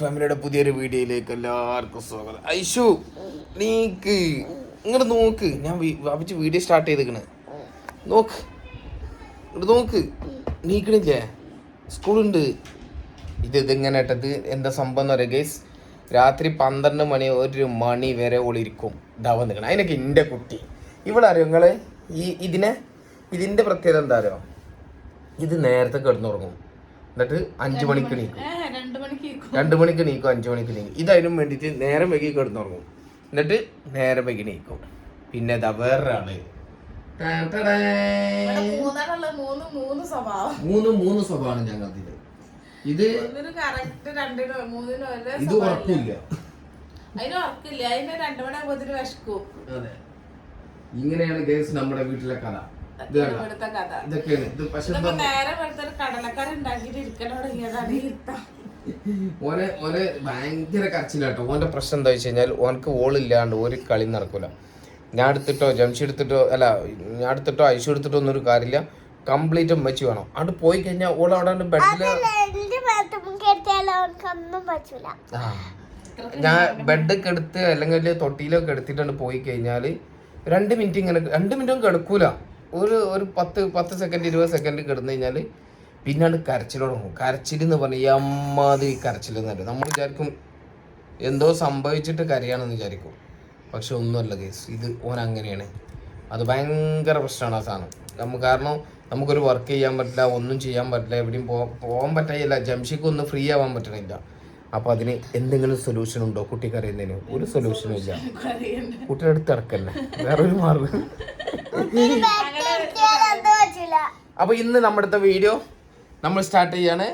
ഫാമിലിയുടെ പുതിയൊരു വീഡിയോയിലേക്ക് എല്ലാവർക്കും സ്വാഗതം. ഐഷു നീക്ക്. ഇങ്ങോട്ട് നോക്ക്. ഞാൻ വാപ്പിച്ച് വീഡിയോ സ്റ്റാർട്ട് ചെയ്തേക്കണ്. നോക്ക്. ഇങ്ങോട്ട് നോക്ക്. നീക്കണില്ലേ? സ്കൂളുണ്ട്. ഇത് ഇതിങ്ങനെ ഇട്ടത് എന്താ സംഭവം എന്ന് പറയുക ഗൈസ് രാത്രി പന്ത്രണ്ട് മണി ഒരു മണി വരെ ഒളിരിക്കും ഇതാവാൻ നിൽക്കണം അതിനൊക്കെ എന്റെ കുട്ടി. ഇവിടെ അറിയോ നിങ്ങൾ ഈ ഇതിനെ? ഇതിന്റെ പ്രത്യേകത എന്താ അറിയോ? ഇത് നേരത്തെ കിടന്നുറങ്ങും. എന്നിട്ട് അഞ്ചു മണിക്ക് എണീക്കും. രണ്ടു മണിക്ക് നീക്കും അഞ്ചു മണിക്ക് നീക്കും. ഇതതിനും വേണ്ടിയിട്ട് നേരം വൈകി കിടന്നുറങ്ങും. എന്നിട്ട് നേരം വൈകി നീക്കും പിന്നെ ഇതാ വേറൊരാൾ. ടാ ടാ ടാ. ഇവിടെ മൂന്നെണ്ണമുള്ള മൂന്ന് മൂന്ന് സ്വഭാവം. മൂന്ന് മൂന്ന് സ്വഭാവമാണ് ഞങ്ങൾക്ക് ഇത് ഇത് ഉറപ്പില്ല. ഇങ്ങനെയാണ് ഗേൾസ് നമ്മുടെ വീട്ടിലെ കഥ. ഇതൊക്കെയാണ്. ഇത് പക്ഷെ നേരെ വെളുത്ത കടലക്കറി ഓനെ ഓനെ ഭയങ്കര കരച്ചിലാട്ടോ. ഓന്റെ പ്രശ്നം എന്താ വെച്ച് കഴിഞ്ഞാൽ ഓനക്ക് ഓളില്ലാണ്ട് ഒരു കളി നടക്കൂല. ഞാൻ എടുത്തിട്ടോ ജംഷി എടുത്തിട്ടോ അല്ല ഞാൻ എടുത്തിട്ടോ ഐശു എടുത്തിട്ടോ ഒന്നും ഒരു കാര്യമില്ല. കംപ്ലീറ്റ് വെച്ച് വേണം. അവിടെ പോയി കഴിഞ്ഞാൽ ഓൾ അവിടെ ബെഡിൽ ഞാൻ ബെഡൊക്കെ എടുത്ത് അല്ലെങ്കിൽ തൊട്ടിയിലൊക്കെ എടുത്തിട്ടാണ് പോയി കഴിഞ്ഞാൽ രണ്ട് മിനിറ്റ് ഇങ്ങനെ രണ്ട് മിനിറ്റും കിടക്കൂല. ഒരു ഒരു പത്ത് പത്ത് സെക്കൻഡ് ഇരുപത് സെക്കൻഡ് കിടന്നു കഴിഞ്ഞാൽ പിന്നാണ്ട് കരച്ചിൽ തുടങ്ങും. കരച്ചിൽ എന്ന് പറഞ്ഞാൽ അമ്മാതിരി കരച്ചിൽ എന്നല്ല നമ്മൾ വിചാരിക്കും എന്തോ സംഭവിച്ചിട്ട് കരയാണെന്ന് വിചാരിക്കും. പക്ഷെ ഒന്നുമല്ല കേസ് ഇത് ഓൻ അങ്ങനെയാണ്. അത് ഭയങ്കര പ്രശ്നമാണ് ആ സാധനം. നമുക്ക് കാരണം നമുക്കൊരു വർക്ക് ചെയ്യാൻ പറ്റില്ല ഒന്നും ചെയ്യാൻ പറ്റില്ല എവിടെയും പോകാൻ പറ്റില്ല ജംഷിക്ക് ഒന്നും ഫ്രീ ആവാൻ പറ്റണില്ല. അപ്പോൾ അതിന് എന്തെങ്കിലും സൊല്യൂഷൻ ഉണ്ടോ? കുട്ടിക്ക് അറിയുന്നതിന് ഒരു സൊല്യൂഷനും ഇല്ല. കുട്ടിയുടെ അടുത്ത് ഇറക്കന്നെ വേറെ ഒരു മാർഗം അപ്പോൾ ഇന്ന് നമ്മുടെ വീഡിയോ നമ്മൾ സ്റ്റാർട്ട് ചെയ്യാണ്.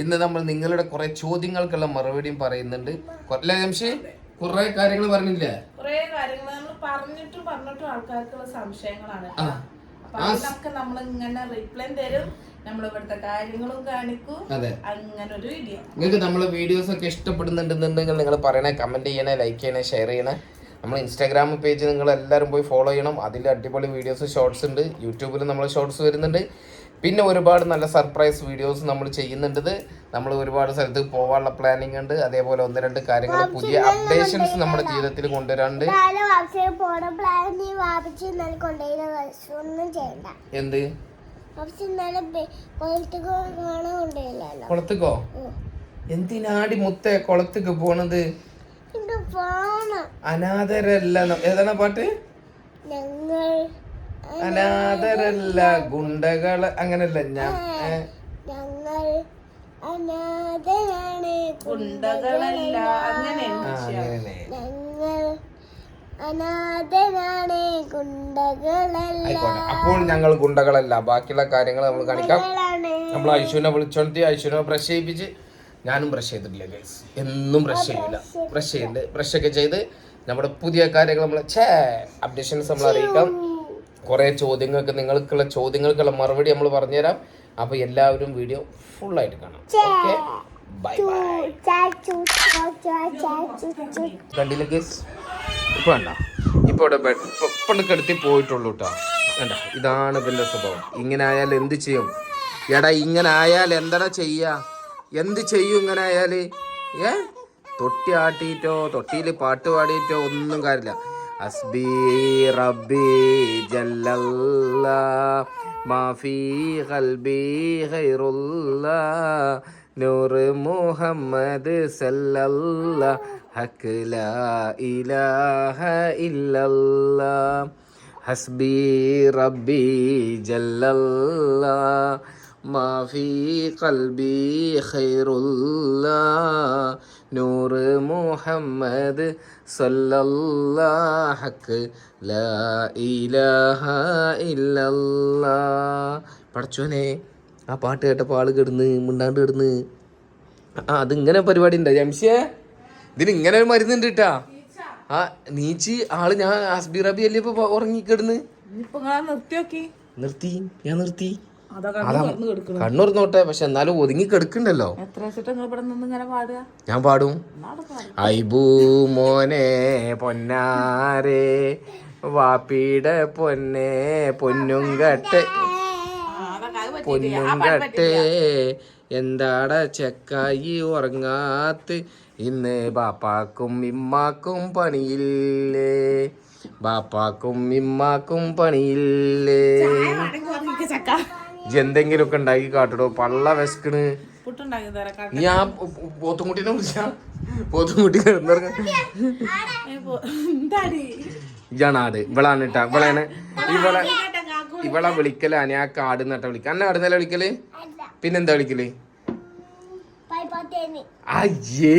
ഇന്ന് നമ്മൾ നിങ്ങളുടെ കുറെ ചോദ്യങ്ങൾക്കുള്ള മറുപടിയും പറയുന്നുണ്ട്. അല്ലേ ജംഷി? കുറെ കാര്യങ്ങൾ പറഞ്ഞില്ലേ? കുറെ കാര്യങ്ങൾ നമ്മൾ പറഞ്ഞിട്ടും പറഞ്ഞിട്ടും ആൾക്കാർക്കുള്ള സംശയങ്ങളാണ്. അപ്പൊ അതിനൊക്കെ നമ്മൾ ഇങ്ങനെ റിപ്ലൈ തരും. നമ്മൾ ഇവിടുത്തെ കാര്യങ്ങളും കാണിക്കും. അങ്ങനെ ഒരു വീഡിയോ നിങ്ങൾക്ക് നമ്മളെ വീഡിയോസ് ഒക്കെ ഇഷ്ടപ്പെടുന്നുണ്ടെന്നുണ്ടെങ്കിൽ നിങ്ങൾ പറയണേ കമന്റ് ചെയ്യണേ ലൈക്ക് ചെയ്യണേ ഷെയർ ചെയ്യണേ. നമ്മൾ ഇൻസ്റ്റാഗ്രാം പേജ് നിങ്ങൾ എല്ലാവരും പോയി ഫോളോ ചെയ്യണം. അതിൽ അടിപൊളി വീഡിയോസ് ഷോർട്സ് ഉണ്ട്. യൂട്യൂബിൽ നമ്മൾ ഷോർട്സ് വരുന്നുണ്ട്. പിന്നെ ഒരുപാട് നല്ല സർപ്രൈസ് വീഡിയോസ് നമ്മൾ ചെയ്യുന്നുണ്ട് നമ്മൾ ഒരുപാട് സ്ഥലത്ത് പോകാനുള്ള പ്ലാനിങ് ഉണ്ട്. അതേപോലെ ഒന്ന് രണ്ട് കാര്യങ്ങൾ പുതിയ അപ്ഡേഷൻസ് നമ്മുടെ ജീവിതത്തിൽ കൊണ്ടുവരാണ്ട് എന്ത്? കൊളത്തുക്കോ എന്തിനാടി മുത്ത കുളത്തേക്ക് പോണത്? അനാഥരല്ല. ഏതാണ് പാട്ട്? ഞങ്ങൾ അനാഥരല്ല ഗുണ്ടകൾ അങ്ങനല്ല ഞാൻ ഞങ്ങൾ അനാഥരാണ് ഗുണ്ടകളല്ല അങ്ങനെയാണ് ആ, ഞങ്ങൾ അനാഥരാണ് ഗുണ്ടകളല്ല. ആയിക്കോട്ടെ. അപ്പോൾ ഞങ്ങൾ ഗുണ്ടകളല്ല. ബാക്കിയുള്ള കാര്യങ്ങൾ നമ്മൾ കാണിക്കാം. നമ്മൾ ഐശുവിനെ വിളിച്ചോണ്ടി ഐശുവിനെ ബ്രഷ് ചെയ്യിപ്പിച്ച്. ഞാനും ബ്രഷ് ചെയ്തിട്ടില്ല ഗൈസ് എന്നും ബ്രഷ് ചെയ്യില്ല. ബ്രഷ് ചെയ്യുന്നുണ്ട് ബ്രഷ് ഒക്കെ ചെയ്ത് നമ്മുടെ പുതിയ കാര്യങ്ങൾ നമ്മൾ ഛേ അപ്ഡേഷൻസ് നമ്മൾ അറിയിക്കാം. കുറേ ചോദ്യങ്ങൾക്ക് നിങ്ങൾക്കുള്ള ചോദ്യങ്ങൾക്കുള്ള മറുപടി നമ്മൾ പറഞ്ഞുതരാം. അപ്പോൾ എല്ലാവരും വീഡിയോ ഫുള്ളായിട്ട് കാണാം. ഓക്കെ? Bye bye. കണ്ടില്ല ഇപ്പൊ വേണ്ട ഇപ്പൊ ഇവിടെ ഇപ്പൊ കിടത്തി പോയിട്ടുള്ളൂ കേട്ടോ വേണ്ട ഇതാണ് പിന്നെ സ്വഭാവം. ഇങ്ങനെ ആയാൽ എന്ത് ചെയ്യും? എടാ ഇങ്ങനെ ആയാൽ എന്താടാ ചെയ്യാ? എന്ത് ചെയ്യും ഇങ്ങനെ ആയാൽ? ഏ? തൊട്ടി ആട്ടിയിട്ടോ തൊട്ടിയിൽ പാട്ട് പാടിയിട്ടോ ഒന്നും കാര്യമില്ല. അസ്ബി റബ്ബി ജല്ലല്ല മാഫി ഹൽബി ഖൈറുല്ലാ നൂർ മുഹമ്മദ് സല്ലല്ല ഹക്ക് ലാ ഇലാഹ ഇല്ലല്ലാ ഹസ്ബി റബ്ബി ജല്ലല്ലാ മാഫി കൽബി ഖൈറുല്ലാ നൂർ മുഹമ്മദ് സല്ലല്ലാഹക്ക് ലാ ഇലാഹ ഇല്ലല്ലാ പടച്ചോനെ ആ പാട്ട് കേട്ടപ്പോൾ ആൾ കിടന്ന് മിണ്ടാണ്ട് കിടന്ന്. ആ അതിങ്ങനെ പരിപാടി ഉണ്ട് ജംഷിയെ ഇതിന് ഇങ്ങനെ ഒരു മരുന്നുണ്ട് കേട്ടാ ആ നീച്ച് ആൾ ഞാൻ അസ്ബി റബി അല്ലേ ഇപ്പൊ ഉറങ്ങിക്കിടന്ന് നിർത്തി ഞാൻ നിർത്തി. കണ്ണൂർ നോട്ടെ പക്ഷെ എന്നാലും ഒതുങ്ങി കെടുക്കണ്ടല്ലോ. ഞാൻ പാടും. ഐബൂ മോനെ പൊന്നാരെ വാപ്പിയുടെ പൊന്നെ പൊന്നും കട്ട്. ആ, അതൊക്കെ അത് പൊന്നും കട്ട് എന്താടാ ചെക്കായി ഉറങ്ങാത്ത്? ഇന്ന് ബാപ്പാക്കും ഇമ്മാക്കും പണിയില്ലേ? ബാപ്പാക്കും ഇമ്മാക്കും പണിയില്ലേ? ചക്ക. ഇജ്ജ് എന്തെങ്കിലുമൊക്കെ ഉണ്ടാക്കി കാട്ടിടോ. പള്ള വിശക്കണ്. പുട്ടുണ്ടാക്കി തരാം നീ ആ പോത്തുംകുട്ടീനെ വിളിച്ചാ. പോത്തുംകുട്ടി ഇജാണ് ആട്. ഇവളാണ് കേട്ടാ ഇവളാണ്. ഇവളെ ഇവളെ വിളിക്കലാണ് ആ കാട് നട്ട വിളിക്ക. അന്നെ ആടുന്നല്ല വിളിക്കൽ? പിന്നെന്താ വിളിക്കൽ? അയ്യേ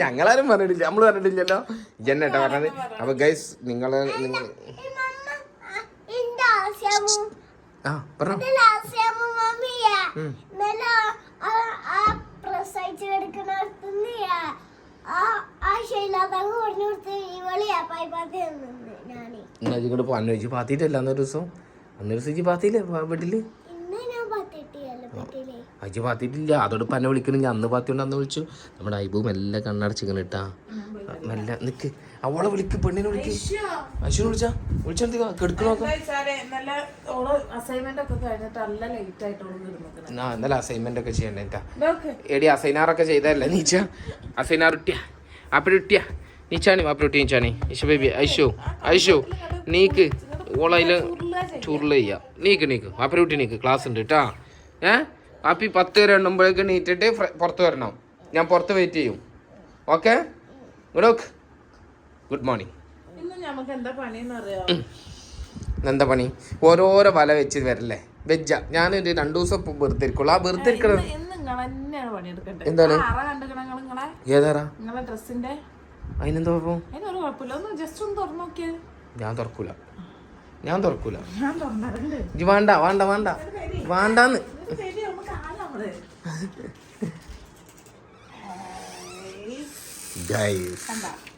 ഞങ്ങളാരും പറഞ്ഞിട്ടില്ല. നമ്മൾ പറഞ്ഞിട്ടില്ലല്ലോ. ജന്നേട്ടാ പറഞ്ഞത്. അപ്പൊ ഗൈസ് നിങ്ങൾ നിങ്ങൾ ആ പറഞ്ഞോ. ഇങ്ങോട്ട് പാത്തിയിട്ടല്ല അന്നൊരു ദിവസം. അന്നൊരു ദിവസം പാത്തിയില്ലേ വീട്ടിൽ? പാത്തിയിട്ടില്ല. അതോട് പന്നെ വിളിക്കണെങ്കിൽ അന്ന് പാത്തിയോണ്ട് അന്ന് വിളിച്ചു. നമ്മുടെ ഐബു മെല്ലെ കണ്ണടച്ചിങ്ങനെ ഇട്ടാ മെല്ലെ നിക്ക്. അവളെ വിളിക്ക് പെണ്ണിനെ വിളിക്ക്. അശ്വിനെ വിളിച്ചാ? വിളിച്ചാ കെടുക്കണോ ആ ഇന്നലെ അസൈൻമെന്റ് ഒക്കെ ഇതൊക്കെ എടി അസൈനാറൊക്കെ ചെയ്തല്ലേ നീച്ച? അസൈനാർ ഇട്ടിയ? അപ്പഴ ഇട്ടിയ? നീച്ചാണി അപ്പഴ ഇട്ടി നീച്ചാണി ഇഷ ബേബി ഐഷു ഐഷു നീക്ക്. ഓളയിൽ ചുരുള ചെയ്യ. നീക്ക് നീക്ക്. അപ്പഴ ഇട്ടി നീക്ക്. ക്ലാസ് ഉണ്ട് കേട്ടാ ഏ? അപ്പി പത്ത് വരെ എണ്ണുമ്പോഴേക്ക് നീറ്റിട്ട് പുറത്ത് വരണം. ഞാൻ പുറത്ത് വെയിറ്റ് ചെയ്യും. ഓക്കെ? ഗുഡ് ഗുഡ് മോർണിംഗ് എന്താ പണി? ഓരോരോ വല വെച്ച് വരല്ലേ? വെജ്ജ. ഞാനൊരു രണ്ടു ദിവസം വെറുതെ ഇരിക്കുള്ളൂ ആ വെറുതെ ഇരിക്കണ ഇന്ന് ഇന്ന് നിങ്ങൾ തന്നെയാണ് പണിയെടുക്കണ്ടേ എന്താണ്? ഏതാറാ? അതിനെന്താ ഞാൻ തുറക്കൂല. ഞാൻ തുറക്കൂല. ഞാൻ വേണ്ട വേണ്ട വേണ്ട. വേണ്ടാന്ന്. ഗൈസ്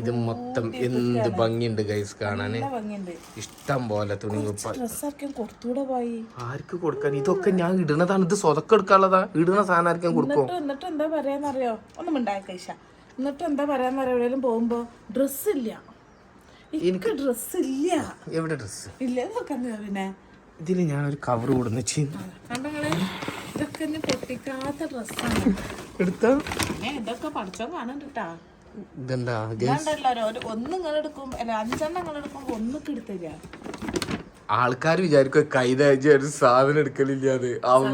ഇത് മൊത്തം എന്ത് ഭംഗിയുണ്ട് ഗൈസ് ഭംഗിയുണ്ട്. ഇഷ്ടം പോലെ തുണി പോയി ആർക്ക് കൊടുക്കാൻ? ഇതൊക്കെ ഞാൻ ഇടുന്നതാണ്. ഇത് സ്വതക്കം എടുക്കാനുള്ളതാ. ഇടുന്ന സാധനം ആർക്കും കൊടുക്കും? എന്നിട്ട് എന്താ പറയാന്നറിയോ? ഒന്നും ഉണ്ടായ കൈശ എന്നിട്ട് എന്താ പറയാന്നറിയോ? എവിടെയെങ്കിലും പോകുമ്പോ ഡ്രസ് ഇല്ല. എനിക്ക് ഡ്രസ് ഇല്ല. എവിടെ ഡ്രസ് ഇല്ല എന്താ പിന്നെ? ഇതിൽ ഞാനൊരു കവർ കൊടുന്ന് ഇതൊക്കെ പൊട്ടിക്കാത്ത ഡ്രസ്സാണ് എടുത്താ? ഇതൊക്കെ പഠിച്ചോ കാണണ്ടിട്ടാ ഇതെന്താ? ഇതാണ്ടല്ലോ ഒരു ഒന്ന് നിങ്ങൾ എടുക്കും അല്ല അഞ്ചെണ്ണം നിങ്ങൾ എടുക്കുമ്പോ ഒന്നൊക്കെ എടുത്തരിക ആൾക്കാർ വിചാരിക്കും കൈത ഒരു സാധനം എടുക്കലില്ലാതെ അവൾ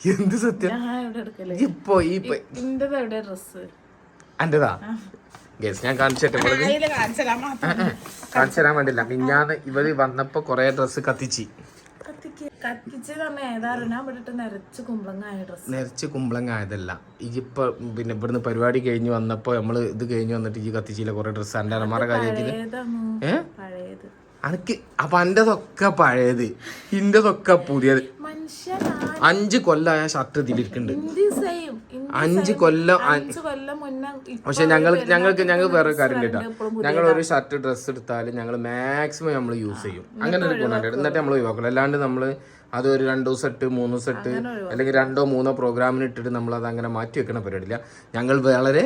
എന്ത് സത്യം? ഞാൻ ഇവിടെ എടുക്കൽ? ഇപ്പൊ ഈ ഡ്രസ് എന്റെതാ ഗസ് ഞാൻ കാണിച്ചിട്ട് കാണിച്ചാ കാണിച്ചു തരാൻ വേണ്ടില്ല. മിഞ്ഞാന്ന് ഇവർ വന്നപ്പോ കൊറേ ഡ്രസ്സ് കത്തിച്ച്. കത്തിച്ച് കുമ്പളങ്ങായതല്ല ഇപ്പൊ ഇവിടെ നിറച്ച് കുമ്പളങ്ങായ നിറച്ച് പിന്നെ ഇവിടുന്ന് പരിപാടി കഴിഞ്ഞ് വന്നപ്പോ നമ്മൾ ഇത് കഴിഞ്ഞ് വന്നിട്ട് ഈ കത്തിച്ചില്ല കുറെ ഡ്രസ്സ് എന്റെ അലമാര കാര്യത്തിൽ പഴയത്. അനക്ക് അപ്പൊ എന്റെതൊക്കെ പഴയത്. ഇന്റെതൊക്കെ പുതിയത്. അഞ്ച് കൊല്ലായ ഷർട്ട് ഇതിലിരിക്കുന്നുണ്ട് അഞ്ച് കൊല്ലം അഞ്ച് കൊല്ലം പക്ഷെ ഞങ്ങൾ ഞങ്ങൾക്ക് ഞങ്ങൾ വേറെ കാര്യം കേട്ടോ. ഞങ്ങൾ ഒരു ഷർട്ട് ഡ്രസ്സ് എടുത്താലും ഞങ്ങൾ മാക്സിമം നമ്മൾ യൂസ് ചെയ്യും. അങ്ങനെ ഒരു ഗുണം എന്നിട്ട് നമ്മൾ ഒഴിവാക്കില്ല അല്ലാണ്ട് നമ്മൾ അത് ഒരു രണ്ടോ ദിവസം ഇട്ട് മൂന്ന് ദിവസം ഇട്ട് അല്ലെങ്കിൽ രണ്ടോ മൂന്നോ പ്രോഗ്രാമിന് ഇട്ടിട്ട് നമ്മൾ അത് അങ്ങനെ മാറ്റി വെക്കണ പരിപാടിയില്ല. ഞങ്ങൾ വളരെ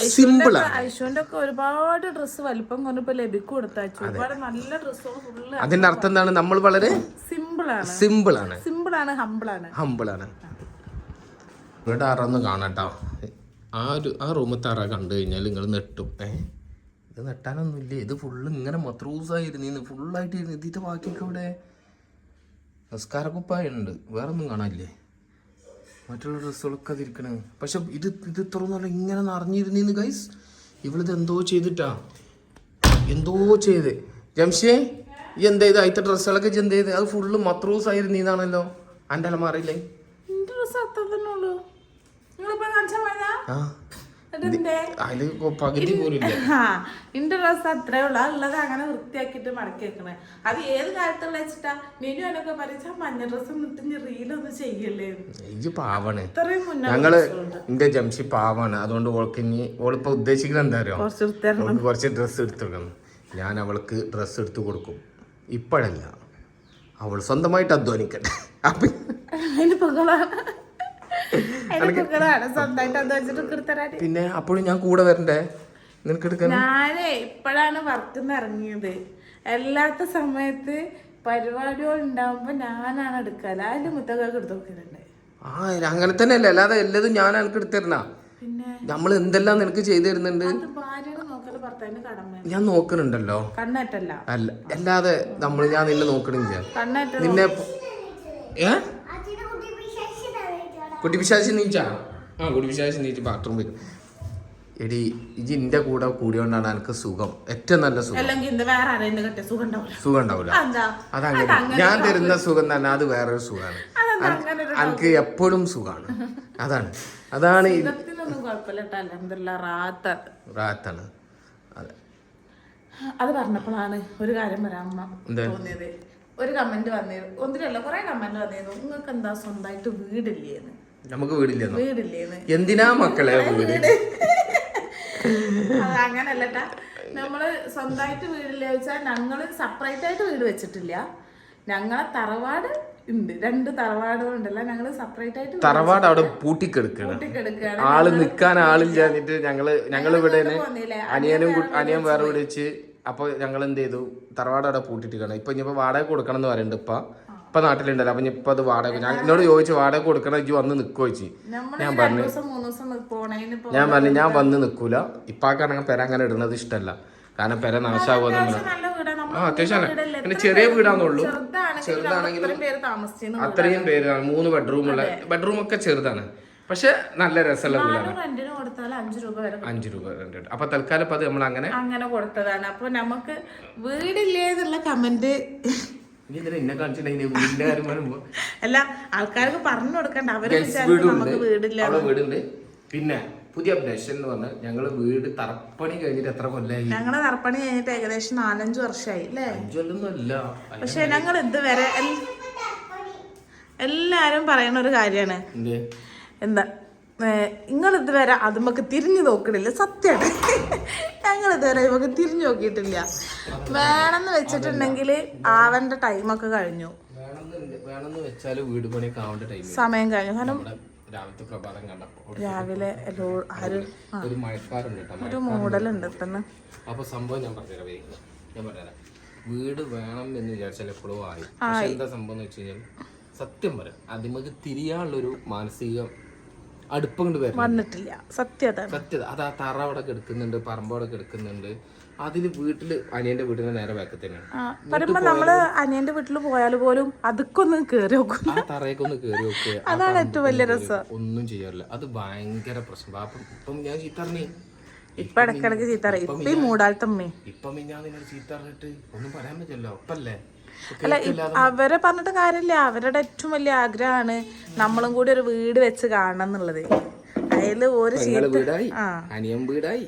ഐശ്വന്റെ ഒക്കെ ഒരുപാട് ഡ്രസ്സ് വലിപ്പം കൊണ്ടിപ്പോ ലഭിക്കും കൊടുത്താച്ചു ഒരുപാട് നല്ല ഡ്രസ്സുകൾ അതിന്റെ അർത്ഥം എന്താണ്? നമ്മൾ വളരെ സിമ്പിൾ ആണ്. സിമ്പിൾ ആണ്. സിമ്പിൾ ആണ് ഹമ്പിൾ ആണ്. ഇവിടെ അറന്ന് കാണാട്ടോ. ആ ഒരു ആ റൂമ് തറ കണ്ടു കഴിഞ്ഞാൽ നിങ്ങൾ നെട്ടും. ഏ? ഇത് നെട്ടാനൊന്നുമില്ല. ഇത് ഫുള്ള് ഇങ്ങനെ മത്രൂസായിരുന്നു ഫുള്ളായിട്ട് ഇരുന്ന് ഇതിന്റെ ബാക്കിയൊക്കെ ഇവിടെ നിസ്കാരക്കുപ്പായുണ്ട് വേറെ ഒന്നും കാണാനില്ലേ? മറ്റുള്ള ഡ്രസ്സുകളൊക്കെ അതിരിക്കണേ പക്ഷെ ഇത് ഇത് ഇത്ര നല്ല ഇങ്ങനെ നിറഞ്ഞിരുന്നു ഗൈസ് ഇവളിത് എന്തോ ചെയ്തിട്ടാ? എന്തോ ചെയ്ത്. ജംഷേ ഈ എന്ത് ചെയ്ത് അതിന്റെ ഡ്രസ്സുകളൊക്കെ എന്ത് ചെയ്ത്? അത് ഫുള്ള് മത്രൂസ് ഇതാണല്ലോ എന്റെ അലമാറിയില്ലേ ഡ്രസ്സ് അത്ര തന്നെ ഉള്ളൂ. അതിൽ പകുതി പോലും നിന്റെ ഡ്രസ് അത്രേ ഉള്ളൂ. അതുള്ളത് അങ്ങനെ വൃത്തിയാക്കിട്ട് മടക്കി വെക്കണേ അത് ഏത് കാലത്തുള്ള വെച്ചിട്ടാ? മിനു എന്നൊക്കെ പറയുക മഞ്ഞ ഡ്രസ് റീലൊന്നും ചെയ്യല്ലേ? പാവാണ്. ഞങ്ങൾ എന്റെ ജംഷി പാവാണ്. അതുകൊണ്ട് ഓൾക്ക് ഇനി ഓളിപ്പോ ഉദ്ദേശിക്കുന്നത് എന്താ അറിയോ? കുറച്ച് ഡ്രസ് എടുത്തെടുക്കണം ഞാൻ അവൾക്ക് ഡ്രസ് എടുത്തു കൊടുക്കും. ഇപ്പോഴല്ല. അവൾ സ്വന്തമായിട്ട് അധ്വാനിക്കട്ടെ. അപ്പൊ അതിന് പൊകളാണ്. പിന്നെ അപ്പോഴും ഞാൻ കൂടെ വരണ്ടേ? നിനക്ക് എടുക്കാൻ ഞാനേ ഇപ്പോഴാണ് വർക്കിന്ന് ഇറങ്ങിയത്. അല്ലാത്ത സമയത്ത് പരിപാടികൾ ഉണ്ടാവുമ്പോ ഞാനാണ് എടുക്കല. അതിന്റെ മുത്തക്കൊക്കെ എടുത്തു നോക്കലുണ്ട്. ആ അങ്ങനെ തന്നെ അല്ലേ അല്ലാതെ എല്ലാതും ഞാൻ എനിക്ക് എടുത്തിരുന്ന പിന്നെ നമ്മൾ എന്തെല്ലാം നിനക്ക് ചെയ്തു തരുന്നുണ്ട്? ഞാൻ നോക്കണുണ്ടല്ലോ. കണ്ണേറ്റല്ല. അല്ല അല്ലാതെ നമ്മൾ ഞാൻ നിന്നെ നോക്കണില്ല. നിന്നെ ഏ? കുട്ടി പിശാചി നീച്ചാ? ആ കുട്ടി പിശാചി നീച്ച് ബാത്റൂം വരും എടി ഇജി എന്റെ കൂടെ കൂടിയോണ്ടാണ് എനിക്ക് സുഖം. ഏറ്റവും നല്ല സുഖം. സുഖം ഉണ്ടാവില്ല അതങ്ങനെ ഞാൻ തരുന്ന സുഖം തന്നെ അത് വേറൊരു സുഖമാണ്. എനിക്ക് എപ്പോഴും സുഖമാണ്. അതാണ്. അതാണ് റാത്താണ്. അതെ. അത് പറഞ്ഞപ്പോഴാണ് ഒരു കാര്യം എന്ത്? തോന്നിയത്. ഒരു കമന്റ് വന്നിരുന്നു ഒന്നിലല്ല കുറെ കമന്റ് വന്നിരുന്നു. നിങ്ങൾക്ക് എന്താ സ്വന്തമായിട്ട് വീടില്ലേന്ന്? നമുക്ക് വീടില്ല എന്തിനാ മക്കളെ വീട്? അങ്ങനല്ലട്ടാ നമ്മൾ സ്വന്തമായിട്ട് വീടില്ല വെച്ചാൽ ഞങ്ങൾ സെപ്പറേറ്റ് ആയിട്ട് വീട് വെച്ചിട്ടില്ല. ഞങ്ങളെ തറവാട് ഉണ്ട്. രണ്ട് തറവാടുകളുണ്ടല്ലോ. ഞങ്ങൾ സെപ്പറേറ്റ് ആയിട്ട് തറവാട് അവിടെ പൂട്ടിക്കെടുക്കണം ആൾ നിക്കാൻ ആളില്ലാഞ്ഞിട്ട് ഞങ്ങൾ ഞങ്ങൾ ഇവിടെ? അനിയനും അനിയൻ വേറെ വിളിച്ച് അപ്പൊ ഞങ്ങൾ എന്ത് ചെയ്തു? തറവാട് അവിടെ പൂട്ടിട്ട് കാണാം ഇപ്പൊ ഇനിയിപ്പോ വാടക കൊടുക്കണം എന്ന് പറയുന്നുണ്ട് ഇപ്പൊ. ഇപ്പൊ നാട്ടിലുണ്ടല്ലോ അപ്പൊ ഇപ്പൊ അത് വാടക ഞാൻ എന്നോട് ചോദിച്ചു വാടക കൊടുക്കണ? ഇജ്ജ് വന്ന് നിക്കോ ചോദിച്ചു ഞാൻ പറഞ്ഞു ഞാൻ പറഞ്ഞു ഞാൻ വന്ന് നിക്കൂല. ഇപ്പാക്കാണെങ്കിൽ പെര അങ്ങനെ ഇടുന്നത് ഇഷ്ടല്ല. കാരണം പെര നാശാവുമെന്ന് ആ അത്യാവശ്യം പിന്നെ ചെറിയ വീടാന്നുള്ളൂ ചെറുതാണെങ്കിലും അത്രയും പേരാണ്. മൂന്ന് ബെഡ്റൂം ഉള്ള ബെഡ്റൂം ഒക്കെ ചെറുതാണ്. പക്ഷെ നല്ല രസമുള്ള വീടാണ്. അഞ്ചു രൂപ ഉണ്ട്. അപ്പൊ തൽക്കാലം അത് നമ്മൾ അങ്ങനെ അങ്ങനെ കൊടുത്തതാണ്. അപ്പൊ നമുക്ക് വീടില്ലേ എന്നുള്ള കമന്റ് അല്ല ആൾക്കാർക്ക് പറഞ്ഞു കൊടുക്കണ്ട. അവർ നമുക്ക് വീടില്ല. വീടുണ്ട്. പിന്നെ പുതിയ അപ്ഡേഷൻ എന്ന് പറഞ്ഞാൽ ഞങ്ങൾ വീട് തറപ്പണി കഴിഞ്ഞിട്ട് എത്ര കൊല്ലായി? ഞങ്ങളെ തറപ്പണി കഴിഞ്ഞിട്ട് ഏകദേശം നാലഞ്ചു വർഷമായി അല്ലേ? പക്ഷെ ഞങ്ങൾ ഇതുവരെ എല്ലാരും പറയുന്ന ഒരു കാര്യമാണ്. എന്താ? നിങ്ങൾ ഇതുവരെ അത് നമുക്ക് തിരിഞ്ഞു നോക്കണില്ല സത്യമാണ്. ഞങ്ങൾ ഇതുവരെ നമുക്ക് തിരിഞ്ഞു നോക്കിയിട്ടില്ല. വേണമെന്ന് വെച്ചിട്ടുണ്ടെങ്കിൽ ആവന്റെ ടൈമൊക്കെ കഴിഞ്ഞു. സമയം കഴിഞ്ഞു. കാരണം രാവിലത്തെ പ്രഭാതം കണ്ടപ്പോൾ രാവിലെ ഒരു മഴക്കാറുണ്ട് കേട്ടോ ഒരു മൂടലുണ്ട് തന്നെ അപ്പൊ സംഭവം ഞാൻ പറഞ്ഞുതരാം. ഞാൻ പറഞ്ഞുതരാം. വീട് വേണം എന്ന് വിചാരിച്ചാൽ എപ്പോഴും ആയി. എന്താ സംഭവം എന്ന് വെച്ച് കഴിഞ്ഞാൽ സത്യം പറയാം അതിമക്ക് തിരിയാനുള്ളൊരു മാനസിക അടുപ്പം കൊണ്ട് വരും വന്നിട്ടില്ല സത്യത സത്യത അത് ആ തറ അവിടെ കിടക്കുന്നുണ്ട് പറമ്പ് അവിടെ കിടക്കുന്നുണ്ട്. അതിൽ വീട്ടിൽ അനിയന്റെ വീടിന്റെ നേരെ ബാക്കി തന്നെയാണ്. പറയുമ്പോ നമ്മൾ അനിയന്റെ വീട്ടിൽ പോയാൽ പോലും അതൊക്കൊന്ന് കേറി നോക്കും. ആ തറയൊക്കെ കേറി നോക്കുക. അതാണ് ഏറ്റവും വലിയ രസം. ഒന്നും ചെയ്യാറില്ല. അത് ഭയങ്കര പ്രശ്നം. അപ്പം ഇപ്പം ഞാൻ ചീത്ത പറഞ്ഞേ. ഇപ്പൊ ഇടക്കിടക്ക് ചീത്ത ഇപ്പൊ ഈ മൂടാൽത്തമ്മേ. ഇപ്പം ഞാൻ നിന്നോട് ചീത്ത പറഞ്ഞിട്ട് ഒന്നും പറയാൻ പറ്റില്ല ഒപ്പല്ലേ? അല്ല അവരെ പറഞ്ഞിട്ട് കാര്യമില്ല. അവരുടെ ഏറ്റവും വലിയ ആഗ്രഹമാണ് നമ്മളും കൂടി ഒരു വീട് വെച്ച് കാണണം എന്നുള്ളത്. അതിൽ ഒരു വീടായി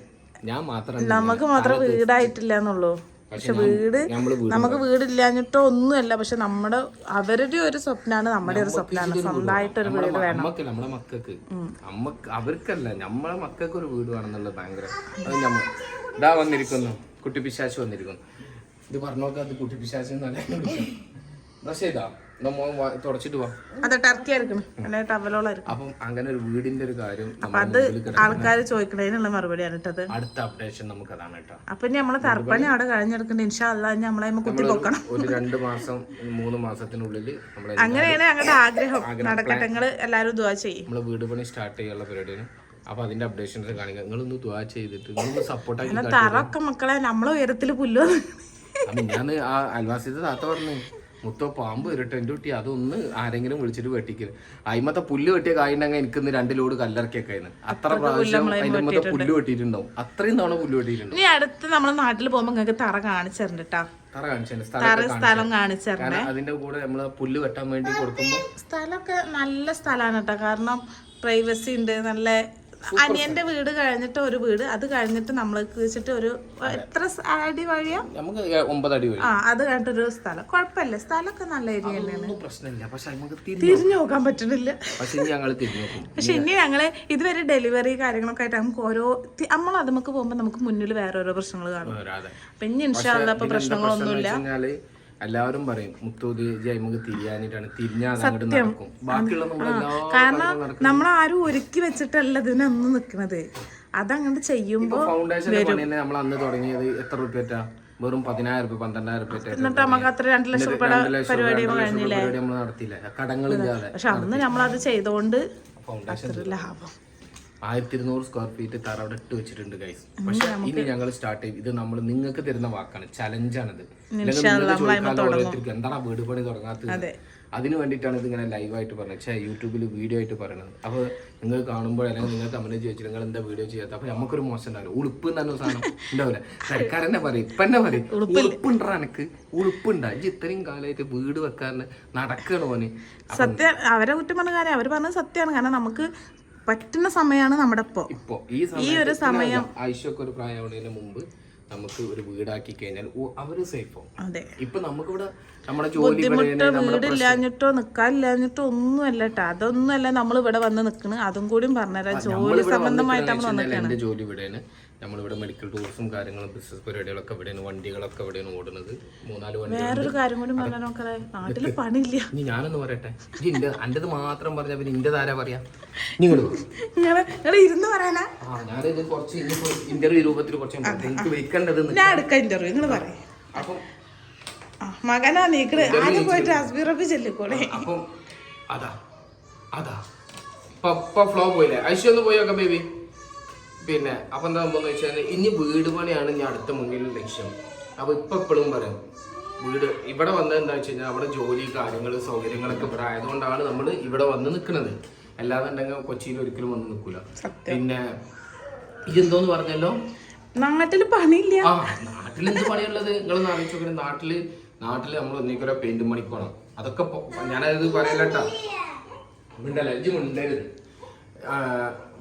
ഞാൻ മാത്രം നമുക്ക് മാത്രം വീടായിട്ടില്ല എന്നുള്ളൂ. പക്ഷെ വീട് നമുക്ക് വീടില്ലാഞ്ഞിട്ടോ ഒന്നുമല്ല. പക്ഷെ നമ്മുടെ അവരുടെ ഒരു സ്വപ്നമാണ് നമ്മുടെ ഒരു സ്വപ്നമാണ് സ്വന്തമായിട്ടൊരു വീട് വേണം. നമ്മുടെ മക്കൾക്ക്. അവർക്കല്ല നമ്മളെ മക്കൾക്ക് ഒരു വീട് വേണമെന്നുള്ളത് ഭയങ്കര ഇതാ വന്നിരിക്കുന്നു. കുട്ടി പിശാശ് വന്നിരിക്കുന്നു. ഇത് പറഞ്ഞോക്കെ അത് കുട്ടി പിശാശ് പക്ഷേ ഇതാ നമ്മ തുടച്ചിട്ട് പോവാം അത് ടർക്കി ആയിരിക്കണം അല്ലെ ടവലോളായിരിക്കും അപ്പം അങ്ങനെ ഒരു വീടിന്റെ ഒരു കാര്യം അപ്പൊ അത് ആൾക്കാർ ചോദിക്കണതിനുള്ള മറുപടിയാണ് കേട്ടത് അടുത്ത അപ്ഡേഷൻ നമുക്ക് അതാണ് കേട്ടോ. അപ്പൊ ഇനി നമ്മളെ തർപ്പണി അവിടെ കഴിഞ്ഞെടുക്കണ്ട. ഇൻഷാ അല്ല നമ്മളെ നമ്മ കുത്തി പൊക്കണം. ഒരു രണ്ട് മാസം മൂന്ന് മാസത്തിനുള്ളിൽ അങ്ങനെയാണ് ഞങ്ങളുടെ ആഗ്രഹം. നടക്കട്ടെ നിങ്ങൾ എല്ലാരും ദുവാ ചെയ്യും. നമ്മൾ വീട് പണി സ്റ്റാർട്ട് ചെയ്യാനുള്ള പരിപാടിയാണ്. അപ്പൊ അതിന്റെ അപ്ഡേഷൻസ് കാണിക്കാം. നിങ്ങളൊന്ന് ദ്വാ ചെയ്തിട്ട് നിങ്ങളൊന്ന് സപ്പോർട്ട് ആക്കി തറൊക്കെ മക്കളെ നമ്മളെ ഉയരത്തിൽ പുല്ലോ അപ്പൊ ഞാൻ ആ അൽവാസിത്തെ താത്ത പറഞ്ഞു മുത്തോ പാമ്പ് വരട്ടെ എന്റെ കുട്ടി അതൊന്ന് ആരെങ്കിലും വിളിച്ചിട്ട് വെട്ടിക്കൽ. അയിമത്തെ പുല്ല് വെട്ടിയ കായുണ്ടെങ്കിൽ എനിക്കിന്ന് രണ്ട് ലോഡ് കല്ലറക്കിയൊക്കെ അത്ര പ്രാവശ്യം അതിന്റെ മുമ്പ് പുല്ല് വെട്ടിയിട്ടുണ്ടാവും. അത്രയും തവണ പുല്ല് വെട്ടിയിട്ടുണ്ടാവും ഇനി അടുത്ത് നമ്മളെ നാട്ടിൽ പോകുമ്പോൾ നിങ്ങൾക്ക് തറ കാണിച്ചു സ്ഥലം അതിന്റെ കൂടെ നമ്മൾ പുല്ല് വെട്ടാൻ വേണ്ടി കൊടുക്കുമ്പോ സ്ഥലമൊക്കെ നല്ല സ്ഥലമാണ് കേട്ടോ കാരണം പ്രൈവസി ഉണ്ട്. നല്ല അനിയന്റെ വീട് കഴിഞ്ഞിട്ട് ഒരു വീട്. അത് കഴിഞ്ഞിട്ട് നമ്മൾ വെച്ചിട്ട് ഒരു എത്ര അടി വഴിയാ? നമുക്ക് ഒമ്പത് അടി ആ അത് കഴിഞ്ഞിട്ടൊരു സ്ഥലം. കുഴപ്പമില്ല. സ്ഥലമൊക്കെ നല്ല ഏരിയ തന്നെയാണ്. പ്രശ്നമില്ല. പക്ഷെ നമുക്ക് തിരിഞ്ഞു നോക്കാൻ പറ്റുന്നില്ല പക്ഷെ ഇനി ഞങ്ങൾ തിരിഞ്ഞു നോക്കും. പക്ഷെ ഇനി ഞങ്ങൾ ഇതുവരെ ഡെലിവറി കാര്യങ്ങളൊക്കെ ആയിട്ട് നമുക്ക് ഓരോ നമ്മൾ അത് നമുക്ക് പോകുമ്പോ നമുക്ക് മുന്നിൽ വേറെ ഓരോ പ്രശ്നങ്ങൾ കാണും. പിന്നെ അപ്പൊ ഇനി ഇൻഷാല്ല പ്രശ്നങ്ങളൊന്നുമില്ല. എല്ലാവരും പറയും മുത്തൂതി നമുക്ക് തിരിയാനിട്ടാണ് തിരിഞ്ഞാൽ അങ്ങോട്ട് നടക്കും. ബാക്കിയുള്ള കാരണം നമ്മളാരും ഒരുക്കി വെച്ചിട്ടല്ല ഇതിനൊന്നും നിക്കണത്. അതങ്ങോട്ട് ചെയ്യുമ്പോ ഫൗണ്ടേഷന്റെ പണി തന്നെ നമ്മൾ അന്ന് തുടങ്ങിയത് എത്ര റുപ്യറ്റാ വെറും പതിനായിരം രൂപ പന്ത്രണ്ടായിരം രൂപ എന്നിട്ട് നമുക്ക് അത്ര രണ്ട് ലക്ഷം രൂപയുടെ പരിപാടി കഴിഞ്ഞില്ലേ നമ്മൾ നടത്തിയില്ല. കടങ്ങളില്ലാതെ പക്ഷെ അന്ന് നമ്മളത് ചെയ്തോണ്ട് ഫൗണ്ടേഷൻ അത്ര ലാഭം. ആയിരത്തി ഇരുന്നൂറ് സ്ക്വയർ ഫീറ്റ് തറ അവിടെ ഇട്ട് വെച്ചിട്ടുണ്ട് ഗൈസ് പക്ഷെ ഇനി ഞങ്ങൾ സ്റ്റാർട്ട് ചെയ്യും. ഇത് നമ്മൾ നിങ്ങൾക്ക് തരുന്ന വാക്കാണ് ചലഞ്ചാണിത് ഓരോരുത്തർക്ക് എന്താണ് വീട് പണി തുടങ്ങാത്തത്? അതിന് വേണ്ടിയിട്ടാണ് ഇത് ഇങ്ങനെ ലൈവായിട്ട് പറഞ്ഞത്. പക്ഷേ യൂട്യൂബിൽ വീഡിയോ ആയിട്ട് പറയണത്. അപ്പോൾ നിങ്ങൾ കാണുമ്പോൾ അല്ലെങ്കിൽ നിങ്ങൾ കമന്റ് ചോദിച്ചു നിങ്ങൾ എന്താ വീഡിയോ ചെയ്യാത്ത അപ്പോൾ നമുക്കൊരു മോശം ഉണ്ടാവില്ല ഉളുപ്പ് തന്നെ സാധനം ഉണ്ടാവില്ല. സർക്കാരെന്നെ പറയും ഇപ്പം തന്നെ പറയും ഉളുപ്പുണ്ടാ എനിക്ക് ഉളുപ്പുണ്ടാ. ഇജ്ജ് ഇത്രയും കാലമായിട്ട് വീട് വെക്കാൻ നടക്കുകയാണ് പോന് സത്യം അവരെ കുറ്റം പറഞ്ഞ കാര്യം അവർ പറഞ്ഞത് സത്യമാണ് കാരണം നമുക്ക് പറ്റുന്ന സമയമാണ് നമ്മുടെ ഇപ്പോ. ഇപ്പോ ഈ ഒരു സമയം ആയിഷൊക്കെ ഒരു പ്രായമാവുന്നതിന് മുമ്പ് നമുക്ക് ഒരു വീടാക്കി കഴിഞ്ഞാൽ അവർ സേഫോ അതെ. ഇപ്പൊ നമുക്കിവിടെ നമ്മുടെ ബുദ്ധിമുട്ടോ വീടില്ലാഞ്ഞിട്ടോ നിക്കാനില്ലാഞ്ഞിട്ടോ ഒന്നും അല്ല കേട്ടോ അതൊന്നും അല്ല നമ്മൾ ഇവിടെ വന്ന് നിക്കണ്. അതും കൂടി പറഞ്ഞുതരാം. ജോലി സംബന്ധമായിട്ട് നമ്മൾ വന്നിട്ടാണ് ജോലി ഇവിടെയാണ്. നമ്മളിവിടെ മെഡിക്കൽ ടൂറിസം കാര്യങ്ങളും ബിസിനസ് പരിപാടികളൊക്കെ ഇവിടെയാണ് വണ്ടികളൊക്കെ ഇവിടെയാണ് ഓടുന്നത്. മൂന്നാൽ വണ്ടി വേറൊരു കാര്യം കൂടി പറഞ്ഞാൽ നാട്ടിൽ പണിയില്ല. ഇനി ഞാനൊന്ന് പറയട്ടെ? അന്റെത് മാത്രം പറഞ്ഞ പിന്നെ ഇന്റെ ആരാ പറയാ? നിങ്ങൾ നിങ്ങൾ നിങ്ങൾ ഇരുന്ന് പറയാനാ? ആ ഞാനിത് കുറച്ച് ഇന്റർവ്യൂ രൂപത്തിൽ കുറച്ച് ഞാൻ പറയാം. എനിക്ക് വെക്കേണ്ടത് ഞാൻ എടുക്കാം ഇന്റർവ്യൂ നിങ്ങൾ പറയും. അപ്പം മകനാ നീക്കട് ആദ്യം പോയിട്ട് അസ്ബിറബി ചെല്ലിക്കോളെ. അപ്പം അതാ അതാ. പപ്പ ഫ്ലോ പോയില്ലേ? ഐശ്വര്യ ഒന്ന് പോയോക്കെ ബേബി പിന്നെ അപ്പൊ എന്താ സംഭവം വെച്ചാൽ ഇനി വീട് പണിയാണ് ഞാൻ അടുത്ത മുന്നിൽ ലക്ഷ്യം. അപ്പോൾ ഇപ്പൊ എപ്പോഴും പറയാം വീട് ഇവിടെ വന്നത് എന്താ വെച്ച് കഴിഞ്ഞാൽ അവിടെ ജോലി കാര്യങ്ങൾ സൗകര്യങ്ങളൊക്കെ ഇവിടെ ആയതുകൊണ്ടാണ് നമ്മൾ ഇവിടെ വന്ന് നിൽക്കുന്നത് അല്ലാതെണ്ടെങ്കിൽ കൊച്ചിയിൽ ഒരിക്കലും വന്ന് നിൽക്കൂല പിന്നെ ഇതെന്തോന്ന് പറഞ്ഞല്ലോ? നാട്ടിൽ പണിയില്ല. ആ നാട്ടിൽ എന്ത് പണിയുള്ളത് നിങ്ങൾ ആലോചിച്ച് നോക്കണേ നാട്ടിൽ നാട്ടിൽ നമ്മൾ ഒന്നിക്കൊരു പെയിന്റ് പണിക്കണം അതൊക്കെ ഞാനത് പറയലട്ടാ. മിണ്ടല്ല? ഇജ്ജ് മിണ്ടരുത്.